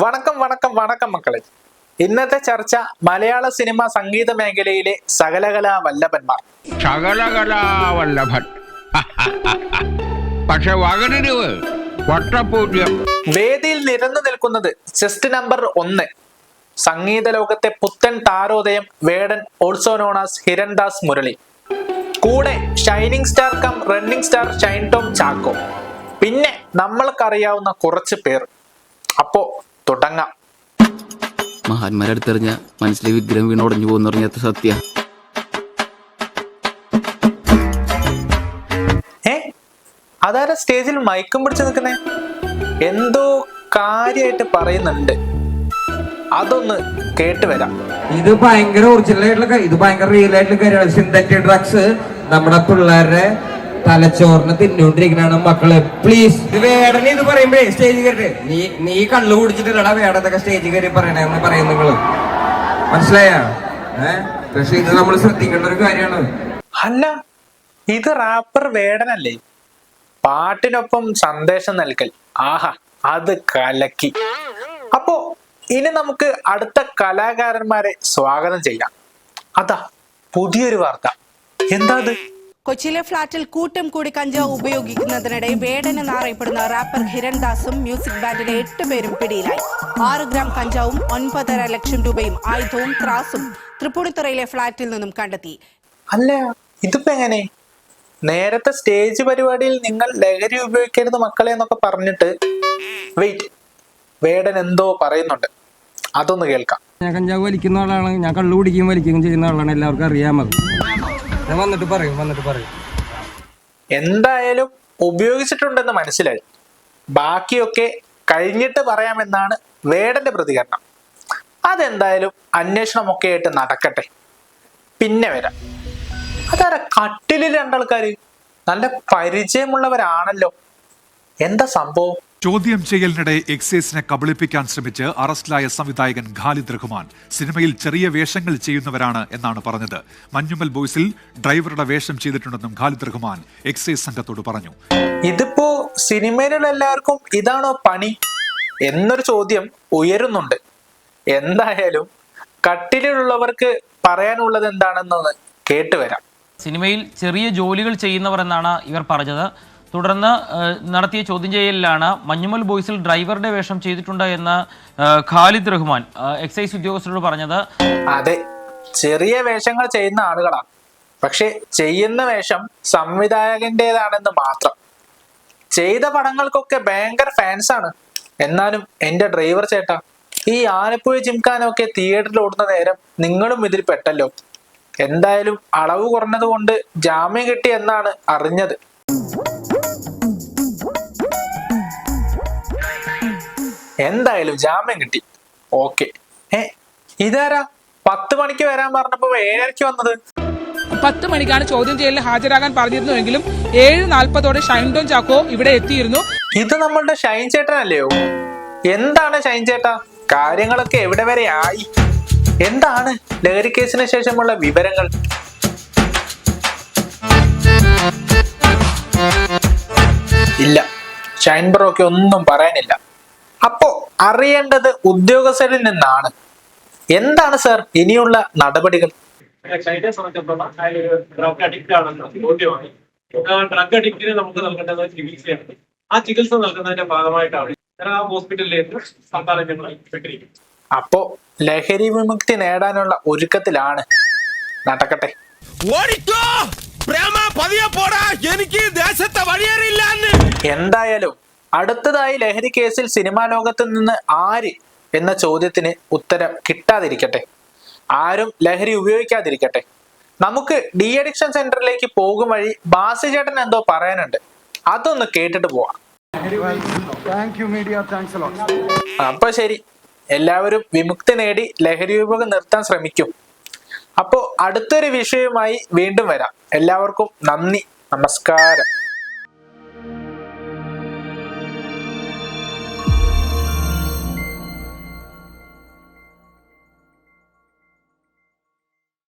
വണക്കം വണക്കം വണക്കം മക്കളെ. ഇന്നത്തെ ചർച്ച മലയാള സിനിമ സംഗീത മേഖലയിലെ സകലകലാ വല്ലഭന്മാർ. സകലകലാ വല്ലഭൻ. പക്ഷെ വേദിയിൽ നിരന്നു നിൽക്കുന്നത് ചെസ്റ്റ് നമ്പർ ഒന്ന്. സംഗീത ലോകത്തെ പുത്തൻ താരോദയം വേടൻ ഓൾസോ നോണാസ് ഹിരൺദാസ് മുരളി. കൂടെ shining star cum running star Shine Tom Chacko. പിന്നെ നമ്മൾക്കറിയാവുന്ന കുറച്ച് പേർ. അപ്പോ തുടങ്ങാം. മഹാന്മാരെ അടുത്തെറിഞ്ഞ മനസ്സിലെ വിഗ്രഹം വീണ് ഉടഞ്ഞു പോകുന്ന പറഞ്ഞാത്ത സത്യ. ഏ? അതാരാ സ്റ്റേജിൽ മയക്കം പിടിച്ചു നിൽക്കുന്നേ? എന്തോ കാര്യമായിട്ട് പറയുന്നുണ്ട്. അതൊന്ന് കേട്ട് വരാം. ഇത് ഭയങ്കര ഒറിജിനൽ ആയിട്ടുള്ള ഇത് ഭയങ്കര റിയൽ ആയിട്ടുള്ള കാര്യമാണ്. സിന്തറ്റിക് ഡ്രഗ്സ് നമ്മുടെ പിള്ളേരുടെ തലച്ചോറിനെ തിന്നോണ്ടിരിക്കണാണ് മക്കൾ. പ്ലീസ് ഇത് വേടനെ ഇത് പറയുമ്പോഴേ സ്റ്റേജ് കയറി നീ നീ കള്ളു കുടിച്ചിട്ടില്ലടാ വേടത്തൊക്കെ സ്റ്റേജ് കയറി പറയണെന്ന് പറയും നിങ്ങൾ. മനസ്സിലായ? ഏഹ് പക്ഷെ ഇത് നമ്മൾ ശ്രദ്ധിക്കേണ്ട ഒരു കാര്യമാണ്. അല്ല ഇത് റാപ്പർ വേടനല്ലേ? പാട്ടിനൊപ്പം സന്ദേശം നൽകൽ. ആഹാ അത് കലക്കി. അപ്പോ ഇനി നമുക്ക് അടുത്ത കലാകാരന്മാരെ സ്വാഗതം ചെയ്യാം. അതാ പുതിയൊരു വാർത്ത. എന്താ അത്? കൊച്ചിയിലെ ഫ്ളാറ്റിൽ കൂട്ടം കൂടി കഞ്ചാവ് ഉപയോഗിക്കുന്നതിനിടെ വേടൻ എന്നറിയപ്പെടുന്ന റാപ്പർ ഹിരൺദാസും മ്യൂസിക് ബാൻഡിലെ എട്ട് പേരും പിടിയിലായി. ആറ് ഗ്രാം കഞ്ചാവും ഒൻപതര ലക്ഷം രൂപയും ആയുധവും ത്രാസും തൃപ്പൂണിത്തുറയിലെ ഫ്ളാറ്റിൽ നിന്നും കണ്ടെത്തി. അല്ല ഇതിപ്പോ എങ്ങനെ? നേരത്തെ സ്റ്റേജ് പരിപാടിയിൽ നിങ്ങൾ ലഹരി ഉപയോഗിക്കരുത് മക്കളെ എന്നൊക്കെ പറഞ്ഞിട്ട് വെയിറ്റ് വേടൻ എന്തോ പറയുന്നുണ്ട്. അതൊന്ന് കേൾക്കാം. ഞാൻ കഞ്ചാവ് വലിക്കുന്ന ആളാണ് ഞാൻ കള്ളു കുടിക്കുകയും വലിക്കുകയും ചെയ്യുന്ന ആളാണ് എല്ലാവർക്കും അറിയാമത്. ഞാൻ വന്നിട്ട് പറയും വന്നിട്ട് പറയും. എന്തായാലും ഉപയോഗിച്ചിട്ടുണ്ടെന്ന് മനസ്സിലായി. ബാക്കിയൊക്കെ കഴിഞ്ഞിട്ട് പറയാമെന്നാണ് വേടന്റെ പ്രതികരണം. അതെന്തായാലും അന്വേഷണമൊക്കെ ആയിട്ട് നടക്കട്ടെ. പിന്നെ വരാം. അതാരാ കട്ടിലിൽ രണ്ടാൾക്കാര്? നല്ല പരിചയമുള്ളവരാണല്ലോ. എന്താ സംഭവം? ചോദ്യം ചെയ്യലിനിടെ എക്സൈസിനെ കബളിപ്പിക്കാൻ ശ്രമിച്ച് അറസ്റ്റിലായ സംവിധായകൻ ഖാലിദ് റഹ്മാൻ സിനിമയിൽ ചെറിയ വേഷങ്ങൾ ചെയ്യുന്നവരാണ് എന്നാണ് പറഞ്ഞത്. മഞ്ഞുമൽ ബോയ്സിൽ ഡ്രൈവറുടെ വേഷം ചെയ്തിട്ടുണ്ടെന്നും ഖാലിദ് റഹ്മാൻ എക്സൈസ് സംഘത്തോട് പറഞ്ഞു. ഇതിപ്പോ സിനിമയിലുള്ള എല്ലാവർക്കും ഇതാണോ പണി? എന്നൊരു ചോദ്യം ഉയരുന്നുണ്ട്. എന്തായാലും കട്ടിലുള്ളവർക്ക് പറയാനുള്ളത് എന്താണെന്ന് കേട്ടുവരാം സിനിമയിൽ ചെറിയ ജോലികൾ ചെയ്യുന്നവർ എന്നാണ് ഇവർ പറഞ്ഞത്. തുടർന്ന് നടത്തിയ ചോദ്യം ചെയ്യലിലാണ് മഞ്ഞുമൽ ബോയ്സിൽ ഡ്രൈവറുടെ വേഷം ചെയ്തിട്ടുണ്ട് എന്ന് ഖാലിദ് റഹ്മാൻ എക്സൈസ് ഉദ്യോഗസ്ഥരോട് പറഞ്ഞത്. അതെ ചെറിയ വേഷങ്ങൾ ചെയ്യുന്ന ആളുകളാണ് പക്ഷെ ചെയ്യുന്ന വേഷം സംവിധായകന്റേതാണെന്ന് മാത്രം. ചെയ്ത പടങ്ങൾക്കൊക്കെ ഭയങ്കര ആണ്. എന്നാലും എന്റെ ഡ്രൈവർ ചേട്ടാ ഈ ആലപ്പുഴ ജിംഖാനൊക്കെ തിയേറ്ററിൽ ഓടുന്ന നേരം നിങ്ങളും ഇതിൽ പെട്ടല്ലോ. എന്തായാലും അളവ് കുറഞ്ഞത് കൊണ്ട് ജാമ്യം കിട്ടി എന്നാണ് അറിഞ്ഞത്. എന്തായാലും ജാമ്യം കിട്ടി. ഓക്കെ. ഏ ഇതാരാ? പത്ത് മണിക്ക് വരാൻ പറഞ്ഞപ്പോ ഏഴരയ്ക്ക് വന്നത്? പത്ത് മണിക്കാണ് ചോദ്യം ചെയ്യലിന് ഹാജരാകാൻ പറഞ്ഞിരുന്നുവെങ്കിലും ഏഴ് നാൽപ്പതോടെ ഷൈൻ ടോൺ ചാക്കോ ഇവിടെ എത്തിയിരുന്നു. ഇത് നമ്മളുടെ ഷൈൻ ചേട്ടനല്ലയോ എന്താണ് ഷൈൻ ചേട്ടാ? കാര്യങ്ങളൊക്കെ എവിടെ വരെ ആയി? എന്താണ് ലഹരി കേസിന് ശേഷമുള്ള വിവരങ്ങൾ? ഇല്ല. ഷൈൻ ബ്രോക്ക് ഒന്നും പറയാനില്ല. അപ്പോ അറിയേണ്ടത് ഉദ്യോഗസ്ഥരിൽ നിന്നാണ്. എന്താണ് സാർ ഇനിയുള്ള നടപടികൾ? ഷൈനെ സംബന്ധിച്ചിടത്തോളം അയാൾ ഡ്രഗ് അഡിക്റ്റ് ആണെന്ന് ബോധ്യമാണ് ഡ്രഗ് അഡിക്റ്റിന് നമുക്ക് നൽകേണ്ടത് ചികിത്സയാണ്. ആ ചികിത്സ നൽകുന്നതിന്റെ ഭാഗമായിട്ടാണ് ആ ഹോസ്പിറ്റലിലേക്ക് സർക്കാർ ഞങ്ങൾ പെട്ടിരിക്കും അപ്പോ ലഹരി വിമുക്തി നേടാനുള്ള ഒരുക്കത്തിലാണ്. നടക്കട്ടെ. ഓടിക്കോ പ്രേമ പതിയെ പോടാ. എനിക്ക് ദേശത്തെ വഴിയറിയില്ല എന്തായാലും അടുത്തതായി ലഹരി കേസിൽ സിനിമാ ലോകത്ത് നിന്ന് ആര് എന്ന ചോദ്യത്തിന് ഉത്തരം കിട്ടാതിരിക്കട്ടെ? ആരും ലഹരി ഉപയോഗിക്കാതിരിക്കട്ടെ? നമുക്ക് ഡി അഡിക്ഷൻ സെന്ററിലേക്ക് പോകും വഴി ബാസി ചേട്ടൻ എന്തോ പറയാനുണ്ട്. അതൊന്ന് കേട്ടിട്ട് പോവാം. അപ്പൊ ശരി. എല്ലാവരും വിമുക്തി നേടി ലഹരി ഉപയോഗം നിർത്താൻ ശ്രമിക്കും. അപ്പോ അടുത്തൊരു വിഷയവുമായി വീണ്ടും വരാം. എല്ലാവർക്കും നന്ദി. നമസ്കാരം.